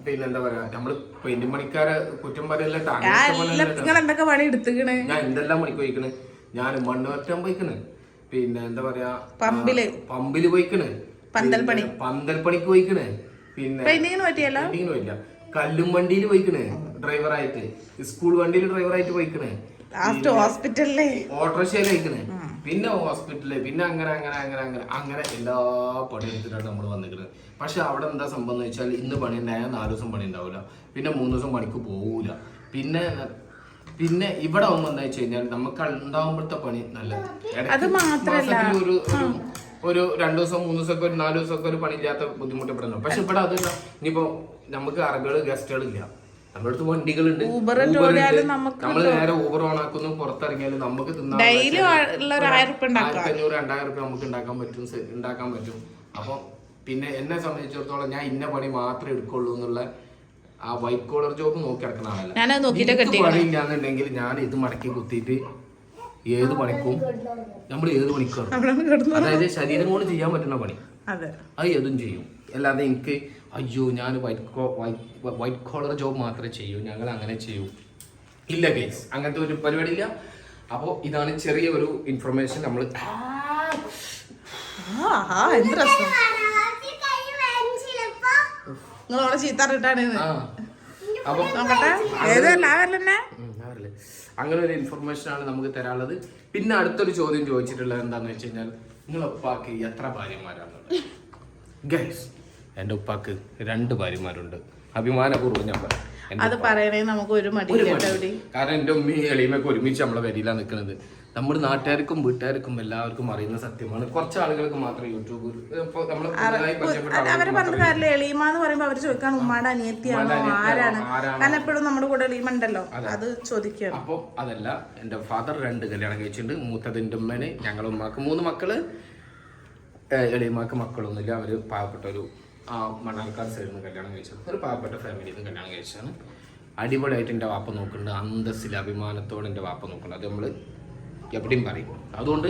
പിന്നെ എന്താ പറയാ നമ്മൾ പെയിന്റ് പണിക്കാരെ കുറ്റം പറയല്ല നിങ്ങൾ എന്തൊക്കെ പണി എടുത്തുക്കണ്? ഞാൻ എന്തെല്ലാം പണിക്ക് പോയിക്കണ്? ഞാൻ മണ്ണുവറ്റം പോയിക്കണ്. പിന്നെ എന്താ പറയാ പമ്പിൽ. പമ്പിൽ പോയിക്കണ്. പന്തൽ പണി. പന്തൽ പണിക്ക് പോയിക്കണ്. പിന്നെ പെയിന്റിങ്ങിന് പറ്റിയല്ലോ? പെയിന്റിങ്ങിന് പോയില്ല കല്ലും വണ്ടിയിൽ പോയിക്കണ് ഡ്രൈവറായിട്ട് സ്കൂൾ വണ്ടിയിൽ ഡ്രൈവറായിട്ട് പോയിക്കണ്. ഹോസ്പിറ്റലിലെ ഓട്ടോറിക്ഷയിൽ പോയിക്കണ്. പിന്നെ ഹോസ്പിറ്റലിൽ പിന്നെ അങ്ങനെ അങ്ങനെ അങ്ങനെ അങ്ങനെ അങ്ങനെ എല്ലാ പണിയെടുത്തിട്ടാണ് നമ്മൾ വന്നിരിക്കുന്നത് പക്ഷെ അവിടെ എന്താ സംഭവം എന്ന് വെച്ചാൽ ഇന്ന് പണി ഉണ്ടായാൽ നാല് ദിവസം പണി ഉണ്ടാവില്ല പിന്നെ മൂന്ന് ദിവസം പണിക്ക് പോവില്ല പിന്നെ പിന്നെ ഇവിടെ ആവുമ്പോൾ എന്താ വെച്ച് കഴിഞ്ഞാൽ നമുക്ക് ഉണ്ടാവുമ്പോഴത്തെ പണി നല്ലത്. ഒരു ഒരു രണ്ടു ദിവസം മൂന്ന് ദിവസമൊക്കെ ഒരു നാല് ദിവസമൊക്കെ ഒരു പണിയില്ലാത്ത ബുദ്ധിമുട്ട് ബുദ്ധിമുട്ടപ്പെടുന്നു. പക്ഷെ ഇവിടെ അതല്ല ഇനിയിപ്പോ നമുക്ക് അറബികൾ ഗസ്റ്റുകൾ അടുത്ത് വണ്ടികളുണ്ട്. നമ്മൾ നേരെ ഊബർ ഓൺ ഓണാക്കുന്നു പുറത്തിറങ്ങിയാലും നമുക്ക് ഡെയിലി ഉള്ള ഒരു ആയിരം ഉറുപ്പ ഉണ്ടാക്കാം. ആയിരത്തി അഞ്ഞൂറ് രണ്ടായിരം റുപ്യ നമുക്ക് ഉണ്ടാക്കാൻ പറ്റും ഉണ്ടാക്കാൻ പറ്റും. അപ്പം പിന്നെ എന്നെ സംബന്ധിച്ചിടത്തോളം ഞാൻ ഇന്ന പണി മാത്രമേ എടുക്കുള്ളൂ എന്നുള്ള ആ വൈറ്റ് കോളർ ജോബ് നോക്കി നടക്കുന്ന പണിയില്ലാന്നുണ്ടെങ്കിൽ ഞാൻ ഇത് മടക്കി കുത്തിയിട്ട് ഏത് പണിക്കും നമ്മൾ ഏത് പണിക്കും അതായത് ശരീരം കൊണ്ട് ചെയ്യാൻ പറ്റുന്ന പണി. അത് ഏതും ചെയ്യും. അല്ലാതെ എനിക്ക് അയ്യോ ഞാൻ വൈറ്റ് കോ വൈറ്റ് വൈറ്റ് കോളർ ജോബ് മാത്രമേ ചെയ്യൂ. ഞങ്ങൾ അങ്ങനെ ചെയ്യൂ. ഇല്ല കേസ് അങ്ങനത്തെ ഒരു പരിപാടി ഇല്ല അപ്പോൾ ഇതാണ് ചെറിയ ഒരു ഇൻഫർമേഷൻ നമ്മൾ അങ്ങനെ ഒരു ഇൻഫർമേഷൻ ആണ് നമുക്ക് തരാനുള്ളത്. പിന്നെ അടുത്തൊരു ചോദ്യം ചോദിച്ചിട്ടുള്ളത് എന്താന്ന് വെച്ച് കഴിഞ്ഞാൽ നിങ്ങൾ ഉപ്പാക്ക് എത്ര ഭാര്യമാരാണ് ഗൈസ് എന്റെ ഉപ്പാക്ക് രണ്ട് ഭാര്യമാരുണ്ട്. അഭിമാനപൂർവം ഞാൻ പറയാം. അത് പറയണേ നമുക്ക് ഒരു മടി കാരണം എന്റെ ഉമ്മയും എളിയമ്മയൊക്കെ ഒരുമിച്ച് നമ്മളെ വരിയിലാണ് നിൽക്കുന്നത് നമ്മുടെ നാട്ടുകാർക്കും വീട്ടുകാർക്കും എല്ലാവർക്കും അറിയുന്ന സത്യമാണ്. കുറച്ച് ആളുകൾക്ക് മാത്രം യൂട്യൂബ് അവർ പറഞ്ഞ കാര്യമില്ല. എളീമ എന്ന് പറയുമ്പോ അവർ ചോദിക്കാൻ ഉമ്മാടെ അനിയത്തിയാണോ? ആരാണ്? കാരണം എപ്പോഴും നമ്മുടെ കൂടെ എളീമ ഉണ്ടല്ലോ. അത്. ചോദിക്കുക അപ്പോൾ അതല്ല എന്റെ ഫാദർ രണ്ട് കല്യാണം കഴിച്ചിട്ടുണ്ട്. മൂത്തതിന്റെ ഉമ്മേനെ ഞങ്ങളുടെ ഉമ്മാക്ക് മൂന്ന് മക്കൾ. എളിയമ്മക്ക് മക്കളൊന്നുമില്ല. അവർ പാവപ്പെട്ട ഒരു ആ മണ്ണാർക്കാട് സൈഡിൽ നിന്ന് കല്യാണം കഴിച്ചത്. ഒരു പാവപ്പെട്ട ഫാമിലിയിൽ നിന്ന് കല്യാണം കഴിച്ചതാണ്. അടിപൊളിയായിട്ട് എന്റെ വാപ്പ നോക്കുന്നുണ്ട്. അന്തസ്സിൽ അഭിമാനത്തോടെ എന്റെ വാപ്പ നോക്കുന്നുണ്ട്. അത് നമ്മൾ എവിടെയും പറയും. അതുകൊണ്ട്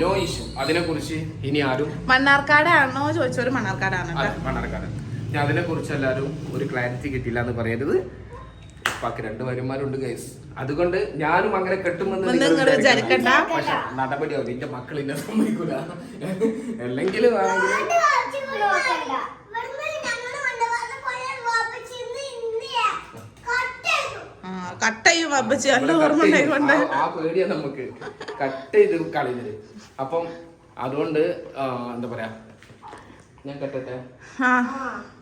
നോ ഇഷ്യൂ അതിനെക്കുറിച്ച് ഇനി ആരും മണ്ണാർക്കാടാണോ ചോദിച്ചവർ മണ്ണാർക്കാടാണ് മണ്ണാർക്കാട്. ഞാൻ അതിനെക്കുറിച്ച് എല്ലാവരും ഒരു ക്ലാരിറ്റി കിട്ടിയില്ല എന്ന് പറയരുത്. ഉപ്പാക്ക് രണ്ട് വരുമാനമുണ്ട് ഗൈസ് അതുകൊണ്ട് ഞാനും അങ്ങനെ കെട്ടുമെന്ന്. പക്ഷെ നടപടിയാവും എന്റെ മക്കൾ ഇന്നെ സമ്മതിക്കൂല. അല്ലെങ്കിൽ വേണമെങ്കിൽ കട്ട് ചെയ്യും അപ്പച്ചി നല്ല ഓർമ്മ ഉണ്ടായിക്കൊണ്ട് ആ- പേടിയാ നമുക്ക്. കട്ട് ചെയ്ത് കളയുന്നത് അപ്പം അതുകൊണ്ട് എന്താ പറയാ? ഞാൻ കെട്ടട്ടെ? ആ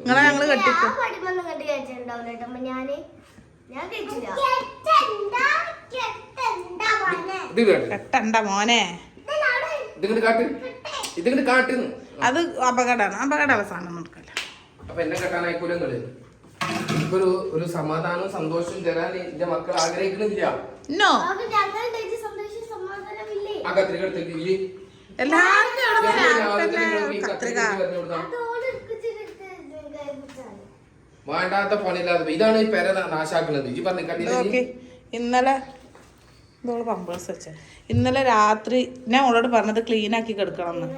നിങ്ങളെ ഞങ്ങൾ കെട്ടിക്കും. കെട്ടണ്ട മോനെ. ഇതിങ്ങോട്ട് കാട്ട്. ഇതിങ്ങോട്ട് കാട്ടുന്നു. അത് അപകടമാണ്. കൊടുക്കല്ല അപ്പൊ എന്നെ കെട്ടാനായിക്കൂല നിങ്ങൾ? എനിക്കൊരു ഒരു സമാധാനവും സന്തോഷവും തരാൻ എന്റെ മക്കൾ ആഗ്രഹിക്കണില്ല ആ കത്രിക എടുത്തേക്ക് കഴിപ്പിച്ചാണ് വേണ്ടാത്ത പണിയില്ലാതെ ഇതാണ് ഈ പെര നാശാക്കുന്നത്. ഈ പറഞ്ഞു കണ്ടില്ലേ? ഇന്നലെ ഇതോൾ പമ്പേഴ്സ് വെച്ച. ഇന്നലെ രാത്രി ഞാൻ അവളോട് പറഞ്ഞത് ക്ലീൻ ആക്കി കിടക്കണം. എന്ന്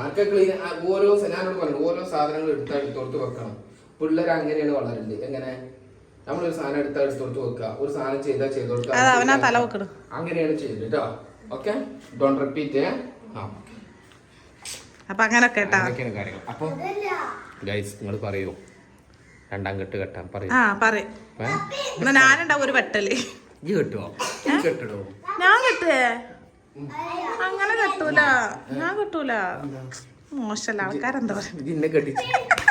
ആർക്കെ ക്ലീൻ ഓരോ ഞാനോട് പറഞ്ഞു ഓരോ സാധനങ്ങൾ എടുത്താൽ എടുത്തോട്ട് വെക്കണം. പിള്ളേർ അങ്ങനെയാണ് വളരുന്നത് എങ്ങനെ? നമ്മളൊരു സാധനം എടുത്താൽ എടുത്തോട്ട് വെക്കുക. ഒരു സാധനം ചെയ്താൽ ചെയ്ത് കൊടുക്കുക. അങ്ങനെയാണ് ചെയ്യുന്നത് കേട്ടോ ഓക്കെ? ഡോണ്ട് റിപ്പീറ്റ് ആ അപ്പൊ അങ്ങനെ കേട്ടാ അതൊക്കെയാണ് കാര്യങ്ങൾ. ഗൈസ് നിങ്ങൾ പറയൂ. രണ്ടാം കെട്ട് കെട്ടാൻ പറയൂ. ആ പറയും. എന്നാ ഞാനുണ്ടാവും ഒരു വെട്ടൽ. ഇജ്ജ് കെട്ടുവോ? ഇജ്ജ് കെട്ടിടോ ഞാൻ കെട്ടേ. അങ്ങനെ കെട്ടൂല. ഞാൻ കെട്ടൂല. മോശല്ല. ആൾക്കാരെന്താ പറയാ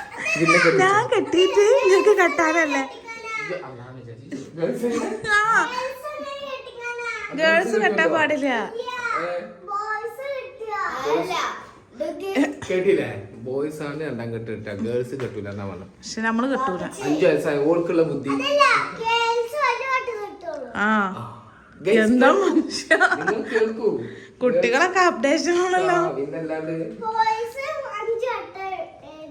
ഞാൻ കെട്ടിയിട്ട് നിങ്ങൾക്ക് കെട്ടാനല്ലേ? ഗേൾസ് കെട്ടാൻ പാടില്ല. ബോയ്സ് കിട്ടിയ കേട്ടില്ലേ ബോയ്സ് ആണ് രണ്ടാം കെട്ട് കിട്ടുക. ഗേൾസ് കെട്ടൂല എന്നാ പറഞ്ഞു. പക്ഷെ നമ്മൾ കെട്ടൂല. അഞ്ചു വയസ്സായ ഓൾക്കുള്ള ബുദ്ധി. ഗേൾസ് വലുതായിട്ട് കിട്ടുള്ളൂ. ആ. എന്താ മനുഷ്യ? കുട്ടികളൊക്കെ അപ്ഡേഷൻ ആണല്ലോ. പിന്നല്ലാണ്ട് ബോയ്സ് അഞ്ച് വട്ട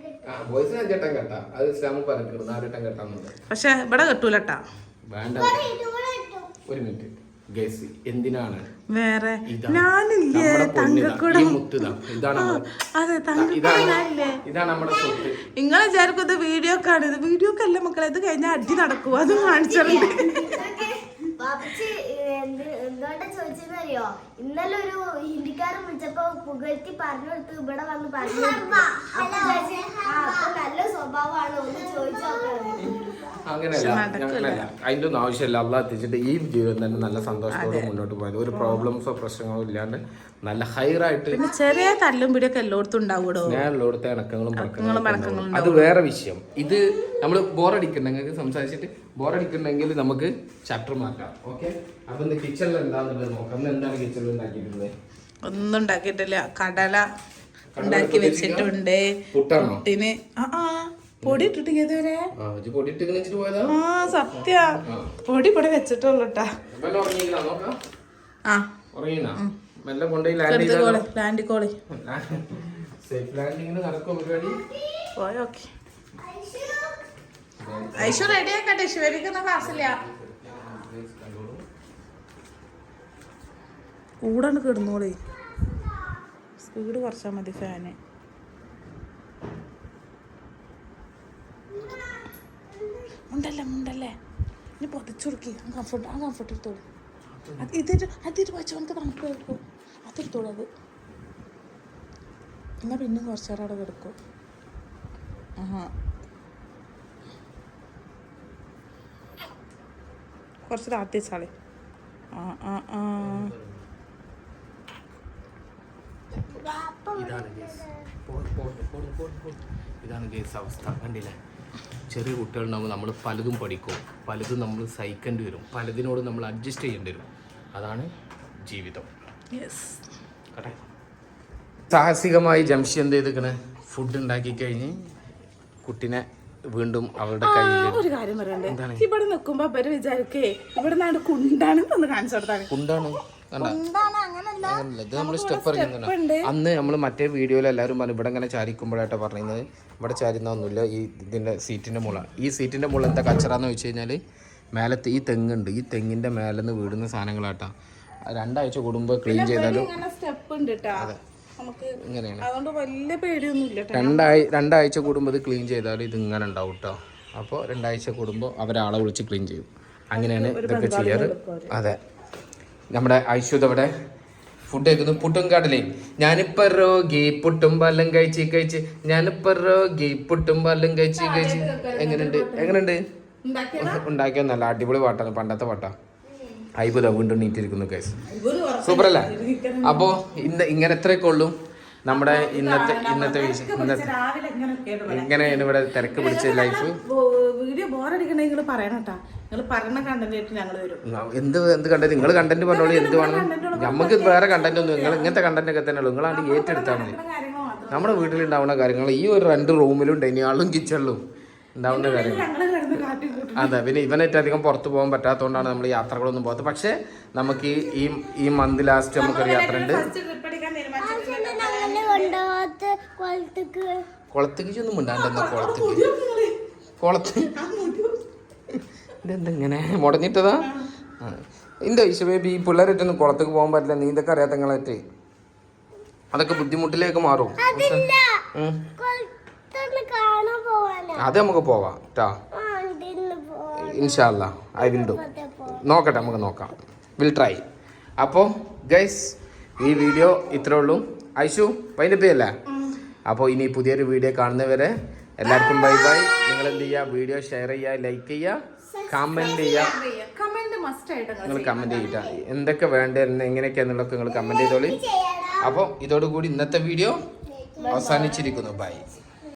കിട്ടും ആ ബോയ്സിന് അഞ്ചെട്ടം കെട്ടാ അത് ഇസ്ലാമിൽ പറഞ്ഞിട്ടുണ്ട് നാലെട്ടം കെട്ടാന്നുള്ളത് പക്ഷെ ഇവിടെ കെട്ടൂലട്ടാ വേണ്ട. ഒരു മിനിറ്റ് ഗേസ് എന്തിനാണ്? വേറെ. ഞാനില്ലേ. തങ്കക്കൂടം. നിങ്ങൾ വിചാരിക്കും ഇത് വീഡിയോ ആണ്. ഇത് വീഡിയോ അല്ല മക്കളെ? ഇത് കഴിഞ്ഞാൽ അടി നടക്കും അത് കാണിച്ചിട്ടുണ്ട് ബാപ്പച്ചി എന്ത് എന്തുകൊണ്ടാ ചോദിച്ചെന്നറിയോ ഇന്നലെ ഒരു ഹിന്ദിക്കാരൻ വിളിച്ചപ്പോ പുകഴ്ത്തി പറഞ്ഞു കൊടുത്തു ഇവിടെ വന്ന് പറഞ്ഞു കൊടുത്തു. അപ്പൊ ചോദിച്ചു, "ആ, അപ്പൊ നല്ല സ്വഭാവമാണ്. ഒന്ന് ചോദിച്ചു നോക്കാം. അങ്ങനെയല്ല അതിന്റെ അതിന്റെ ഒന്നും ആവശ്യമില്ല. അള്ളാഹ് എത്തിച്ചിട്ട് ഈ ജീവിതം തന്നെ നല്ല സന്തോഷത്തോടെ മുന്നോട്ട് പോയത്. ഒരു പ്രോബ്ലംസോ പ്രശ്നങ്ങളോ ഇല്ലാണ്ട് നല്ല ഹൈറായിട്ട് പിന്നെ ചെറിയ തല്ലും പിടിയൊക്കെ എല്ലായിടത്തും ഞാൻ എല്ലായിടത്തെ ഇണക്കങ്ങളും. അത് വേറെ വിഷയം. ഇത് നമ്മൾ ബോറടിക്കുന്നുണ്ടെങ്കിൽ സംസാരിച്ചിട്ട് ബോറടിക്കുന്നുണ്ടെങ്കിൽ നമുക്ക് ചാപ്റ്റർ മാറ്റാം. ഓക്കെ അപ്പൊ ഇന്ന് കിച്ചണിൽ എന്താണെന്നുള്ളത് നോക്കാം. ഇന്ന് എന്താണ് കിച്ചണിൽ ഉണ്ടാക്കിയിട്ടുള്ളത്? ഒന്നും ഉണ്ടാക്കിയിട്ടില്ല. കടല ഉണ്ടാക്കി വെച്ചിട്ടുണ്ട്. പുട്ടിന് ആ ആ പൊടി ഇട്ടിട്ടില്ല ഇതുവരെ? ആ സത്യ. പൊടി ഇവിടെ വെച്ചിട്ടുള്ളൂട്ടാ ആ. ലാൻഡ് കോളി ലാൻഡി സേഫ് ലാൻഡിങ്ങിന് നടക്കും പരിപാടി? പോയോക്കെ ഐശു റെഡി ആക്കട്ടെ ശിവരിക്കുന്ന ക്ലാസ്സില്ല കൂടാണ്ട് കിടന്നോളേ. സ്പീഡ് കുറച്ചാൽ മതി ഫാന് മുണ്ടല്ലേ മുണ്ടല്ലേ? ഇനി പൊതിച്ചുടുക്കി ആ കംഫർട്ട് ആ കംഫർട്ട് എടുത്തോളൂ. അത് ഇതിട്ട് അതിട്ട് വെച്ചാൽ നമുക്ക് തണുപ്പ് കിടക്കും അതെടുത്തോളൂ അത്. എന്നാൽ പിന്നെ കുറച്ച് നേരം അവിടെ കിടക്കും. ആഹാ. കുറച്ച് താത്തി വെച്ചാളെ ആ ആ ആ. ഇതാണ് കേസ് ഇതാണ് കേസ് അവസ്ഥ. കണ്ടില്ലേ? ചെറിയ കുട്ടികളുണ്ടാകുമ്പോൾ നമ്മൾ പലതും പഠിക്കും. പലതും നമ്മൾ സഹിക്കേണ്ടി വരും. പലതിനോട് നമ്മൾ അഡ്ജസ്റ്റ് ചെയ്യേണ്ടി വരും. അതാണ് ജീവിതം. യെസ് കേട്ടെ. സാഹസികമായി ജംഷി എന്ത് ചെയ്തേക്കണേ ഫുഡ് ഉണ്ടാക്കി കഴിഞ്ഞ് കുട്ടിനെ വീണ്ടും അവളുടെ കയ്യിൽ ഒരു കാര്യം പറയണ്ടേ? ഇവിടെ നിൽക്കുമ്പോ അവർ വിചാരിക്കേ ഇവിടെ നാട് കുണ്ടാണ് കാണിച്ചു കൊടുത്താണ് കുണ്ടാണ്? ഇത് നമ്മൾ സ്റ്റെപ്പ് ഇറങ്ങുന്നുണ്ട് അന്ന് നമ്മൾ മറ്റേ വീഡിയോയിൽ എല്ലാവരും പറഞ്ഞു ഇവിടെ ഇങ്ങനെ ചാരിക്കുമ്പോഴായിട്ട് പറയുന്നത് ഇവിടെ ചാരുന്നൊന്നുമില്ല. ഈ ഇതിന്റെ സീറ്റിന്റെ മുള. ഈ സീറ്റിന്റെ മുള എന്താ കച്ചറാന്ന് വെച്ച് കഴിഞ്ഞാൽ മേലത്തെ ഈ തെങ്ങുണ്ട്. ഈ തെങ്ങിന്റെ മേലെന്ന് വീടുന്ന സാധനങ്ങളാട്ടാ. രണ്ടാഴ്ച കൂടുമ്പോൾ ക്ലീൻ ചെയ്താലും ഇങ്ങനെയാണ്. രണ്ടായി രണ്ടാഴ്ച കൂടുമ്പോൾ ഇത് ക്ലീൻ ചെയ്താലും ഇത് ഇങ്ങനെ ഉണ്ടാവും കേട്ടോ. അപ്പോൾ രണ്ടാഴ്ച കൂടുമ്പോൾ അവരാളെ വിളിച്ച് ക്ലീൻ ചെയ്യും. അങ്ങനെയാണ് ഇതൊക്കെ ചെയ്യാറ്. അതെ. നമ്മുടെ ഐശ്വത് അവിടെ ഫുഡ് കഴിക്കുന്നു. പുട്ടും കടലയും. ഞാനിപ്പോ രോഗി പുട്ടും പല്ലും കഴിച്ച് കഴിച്ച്. ഞാനിപ്പോ രോഗി പുട്ടും പല്ലും കഴിച്ച് കഴിച്ച്. എങ്ങനെയുണ്ട്? എങ്ങനെയുണ്ട്? ഉണ്ടാക്കിയ നല്ല അടിപൊളി പാട്ടാണ് പണ്ടത്തെ പാട്ടാ. അയ്പുത വീണ്ടും നീറ്റിരിക്കുന്നു കേസ് സൂപ്പർ അല്ലേ അപ്പോ ഇന്ന് ഇങ്ങനെ എത്രയൊക്കെ ഉള്ളൂ? നമ്മുടെ ഇന്നത്തെ ഇന്നത്തെ ഇന്നത്തെ ഇങ്ങനെ ഇവിടെ തിരക്ക് പിടിച്ച ലൈഫ് വീഡിയോ ബോറടിക്കണ്ടെങ്കിൽ പറയണട്ടാ നിങ്ങൾ പറയുന്ന കണ്ടന്റ് ഞങ്ങൾ വരും. എന്ത് എന്ത് കണ്ടന്റ് നിങ്ങൾ കണ്ടന്റ് പറഞ്ഞോളൂ എന്ത് വേണം? നമുക്ക് വേറെ കണ്ടന്റ് ഒന്നും നിങ്ങൾ ഇങ്ങനത്തെ കണ്ടന്റ് ഒക്കെ തന്നെ ഉള്ളൂ നിങ്ങളാണ്ട് ഏറ്റെടുത്താൽ മതി. കാര്യങ്ങൾ മാത്രം നമ്മുടെ വീട്ടിലുണ്ടാവുന്ന കാര്യങ്ങൾ ഈ ഒരു രണ്ട് റൂമിലും ഡൈനിങ് ഹാളിലും കിച്ചണിലും ഉണ്ടാവുന്ന കാര്യങ്ങൾ അതെ പിന്നെ ഇവനായിട്ട് അധികം പുറത്തു പോകാൻ പറ്റാത്തതുകൊണ്ടാണ് നമ്മൾ യാത്രകളൊന്നും പോകാത്തത്. പക്ഷേ നമുക്ക് ഈ ഈ മന്ത് ലാസ്റ്റ് നമുക്കൊരു യാത്ര ഉണ്ട്. കൊളത്തേക്ക്. ഒന്നും ഉണ്ടാണ്ടെന്നാ കുളത്തേക്ക്? കുളത്ത് ഇതെന്താ ഇങ്ങനെ മുടഞ്ഞിട്ടതാ ഇന്റെ ഈ പിള്ളേരായിട്ടൊന്നും കുളത്തേക്ക് പോകാൻ പറ്റില്ല. നീന്തൊക്കെ അറിയാത്ത നിങ്ങളായിട്ട്. അതൊക്കെ ബുദ്ധിമുട്ടിലേക്ക് മാറും. അത് നമുക്ക് പോവാം കേട്ടോ ഇൻഷാല്ല ഐ വിൽ ഡു. നോക്കട്ടെ നമുക്ക് നോക്കാം. വിൽ ട്രൈ അപ്പോൾ ഗൈസ് ഈ വീഡിയോ ഇത്രേ ഉള്ളൂ. ഐഷു വൈൻഡപ്പ് ചെയ്യല്ലേ അപ്പോൾ ഇനി പുതിയൊരു വീഡിയോ കാണുന്നവരെ എല്ലാവർക്കും ബൈ ബൈ നിങ്ങൾ എന്ത് ചെയ്യുക വീഡിയോ ഷെയർ ചെയ്യുക ലൈക്ക് ചെയ്യുക കമന്റ് ചെയ്യുക. കമന്റ് മസ്റ്റ് ആയിട്ട് നിങ്ങൾ കമന്റ് ചെയ്യുക എന്തൊക്കെ വേണ്ടത് എങ്ങനെയൊക്കെയാണെന്നുള്ളതൊക്കെ നിങ്ങൾ കമന്റ് ചെയ്തോളി. അപ്പോൾ ഇതോടുകൂടി ഇന്നത്തെ വീഡിയോ അവസാനിച്ചിരിക്കുന്നു. ബൈ